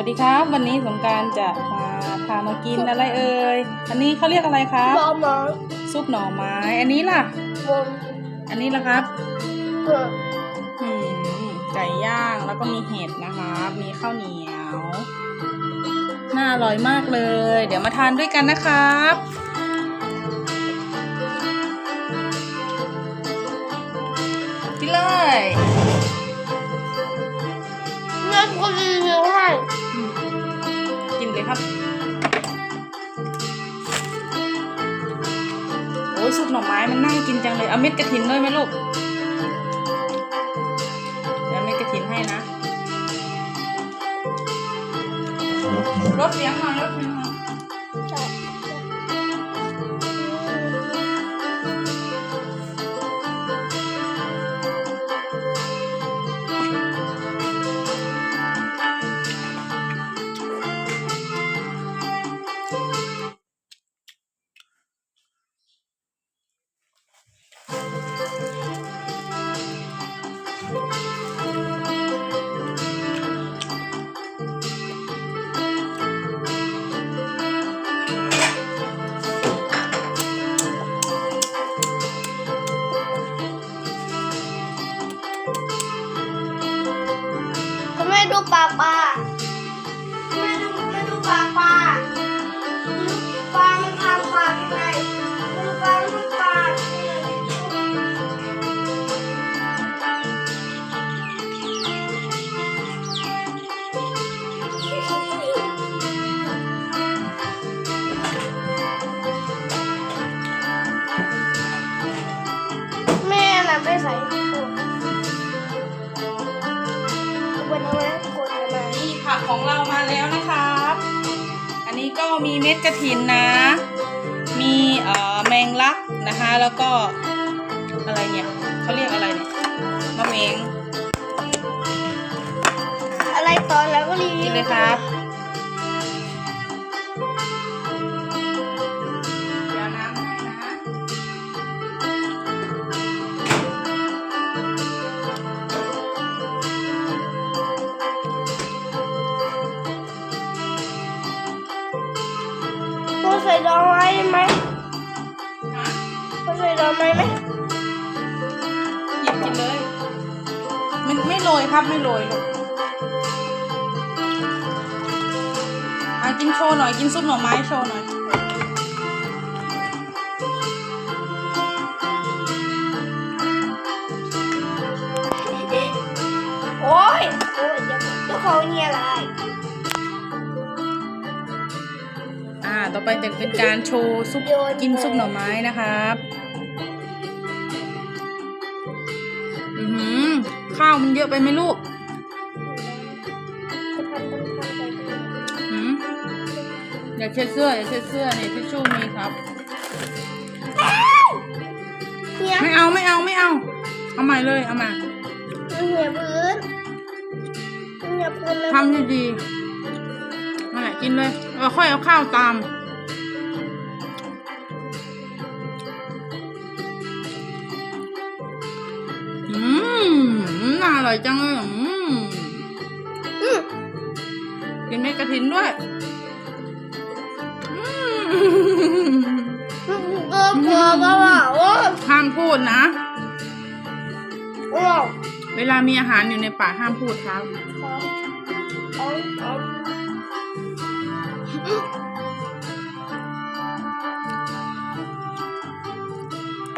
วัสดีครับ วันนี้สงกรารจะมาพามากินอะไรเอ่ยอันนี้เขาเรียกอะไรครับบอมอซุปหน่อไม้อันนี้ล่ะบอมอันนี้ล่ะครับเกิดอืมไก่ย่างแล้วก็มีเห็ดนะครับมีข้าวเหนียวน่าอร่อยมากเลย เดี๋ยวมาทานด้วยกันนะครับกินเลย ยซุปหน่อไม้มันน่ากินจังเลย เอาเม็ดกระถินด้วยไหมลูก เดี๋ยวเม็ดกระถินให้นะรสเสียงหน่อยรสเสียง ดูปากปลาทำไมดูไม่ดูปากปลาปลามันทำปากยังไงดูปลามันปากแม่น่ะไม่ใส่ ของเรามาแล้วนะครับ อันนี้ก็มีเม็ดกระถินนะ มีเอ่อแมงลักนะคะ แล้วก็อะไรเนี่ยเขาเรียกอะไรเนี่ย พ่อใส่ดอกไม้ไหมฮะพ่อใส่ดอกไม้ไหมหยิบกินเลยไม่ไม่โรยครับไม่โรยลูกอะกินโชว์หน่อยกินซุปหน่อไม้โชว์หน่อยโอ้ยโอ้ยเดี๋ยวเดี๋ยวเขาเนี่ยอะไร ต่อไปจะเป็นการโชว์ซุปกินซุปหน่อไม้นะครับอือหือข้าวมันเยอะไปไหมลูกจะพันต้องพันไปดูหืมอย่าเช็ดเสื้ออย่าเช็ดเสื้อนี่ทิชชู่มีครับเนี่ยไม่เอาไม่เอาไม่เอา เอาใหม่เลยเอามาเหนียวพื้นเหนียวพื้นแล้วทำดีๆนั่นแหละกินเลยแล้วค่อยเอาข้าวตาม อร่อยจังเลยอืมอืมกินเม็ดกระถินด้วยอืมเออพอก็ว่าโอ้ยห้ามพูดนะโอ้ยเวลามีอาหารอยู่ในปากห้ามพูดครับ เอาเอา